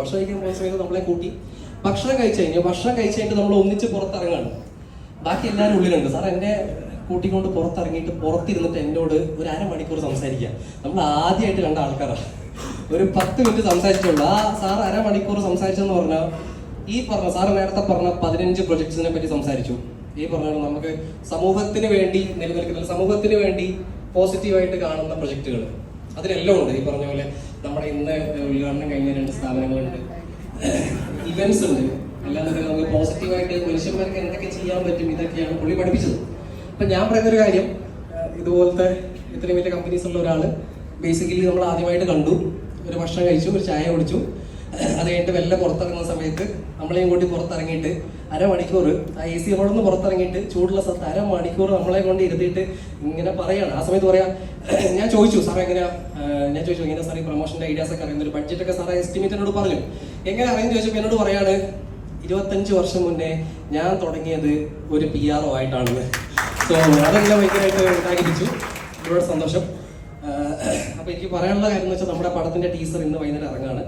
ഭക്ഷണം കഴിക്കാൻ പോകുന്ന സമയത്ത് നമ്മളെ കൂട്ടി ഭക്ഷണം കഴിച്ചു കഴിഞ്ഞു ഭക്ഷണം കഴിച്ചു കഴിഞ്ഞിട്ട് നമ്മൾ ഒന്നിച്ച് പുറത്തിറങ്ങാണ്. ബാക്കി എല്ലാവരും ഉള്ളിലുണ്ട്. സാർ എന്നെ കൂട്ടിക്കൊണ്ട് പുറത്തിറങ്ങിയിട്ട് പുറത്തിരുന്നിട്ട് എന്നോട് ഒരു അരമണിക്കൂർ സംസാരിക്കുക. നമ്മൾ ആദ്യമായിട്ട് കണ്ട ആൾക്കാരാണ്. ഒരു പത്ത് മിനിറ്റ് സംസാരിച്ചുള്ളൂ. ആ സാർ അരമണിക്കൂർ സംസാരിച്ചെന്ന് പറഞ്ഞാൽ ഈ പറഞ്ഞ സാർ നേരത്തെ പറഞ്ഞ പതിനഞ്ച് പ്രൊജക്ട്സിനെ പറ്റി സംസാരിച്ചു. ഈ പറഞ്ഞ നമുക്ക് സമൂഹത്തിന് വേണ്ടി നിലനിൽക്കുന്ന സമൂഹത്തിന് വേണ്ടി പോസിറ്റീവായിട്ട് കാണുന്ന പ്രൊജക്റ്റുകൾ അതിലെല്ലാം ഉണ്ട്. ഈ പറഞ്ഞ പോലെ നമ്മുടെ ഇന്ന് ഉദ്ഘാടനം കഴിഞ്ഞ രണ്ട് സ്ഥാപനങ്ങളുണ്ട്. ഇവന്റ്സ് ഉണ്ട്. അല്ലാതെ നമുക്ക് പോസിറ്റീവായിട്ട് മനുഷ്യന്മാർക്ക് എന്തൊക്കെ ചെയ്യാൻ പറ്റും ഇതൊക്കെയാണ് പുള്ളി പഠിപ്പിച്ചത്. അപ്പൊ ഞാൻ പറയുന്ന ഒരു കാര്യം ഇതുപോലത്തെ ഇത്രയും വലിയ കമ്പനീസ് ഉള്ള ഒരാൾ ബേസിക്കലി നമ്മൾ ആദ്യമായിട്ട് കണ്ടു. ഒരു ഭക്ഷണം കഴിച്ചു ഒരു ചായ കുടിച്ചു. അത് കഴിഞ്ഞിട്ട് വെല്ല പുറത്തിറങ്ങുന്ന സമയത്ത് നമ്മളെയും കൂട്ടി പുറത്തിറങ്ങിയിട്ട് അരമണിക്കൂർ ആ എ സി അവിടെ നിന്ന് പുറത്തിറങ്ങിയിട്ട് ചൂടുള്ള സ്ഥലത്ത് അരമണിക്കൂർ നമ്മളെ കൊണ്ട് ഇരുത്തിയിട്ട് ഇങ്ങനെ പറയാണ്. ആ സമയത്ത് പറയാ ഞാൻ ചോദിച്ചു സാറേ എങ്ങനെയാ? ഞാൻ ചോദിച്ചു എങ്ങനെ സാറേ പ്രൊമോഷന്റെ ഐഡിയാസ് ഒക്കെ അറിയുന്ന ഒരു ബഡ്ജറ്റ് ഒക്കെ സാറേ എസ്റ്റിമേറ്റ് എന്നോട് പറഞ്ഞു. എങ്ങനെ അറിയാൻ ചോദിച്ചപ്പോൾ എന്നോട് പറയാണ് ഇരുപത്തഞ്ച് വർഷം മുന്നേ ഞാൻ തുടങ്ങിയത് ഒരു പി ആർ ഒ ആയിട്ടാണെന്ന്. സോ അതെല്ലാം ഭയങ്കരമായിട്ട് ഉണ്ടാക്കിപ്പിച്ചു ഒരുപാട് സന്തോഷം. അപ്പോൾ അപ്പൊ എനിക്ക് പറയാനുള്ള കാര്യം എന്ന് വെച്ചാൽ നമ്മുടെ പടത്തിന്റെ ടീസർ ഇന്ന് വൈകുന്നേരം ഇറങ്ങാണ്.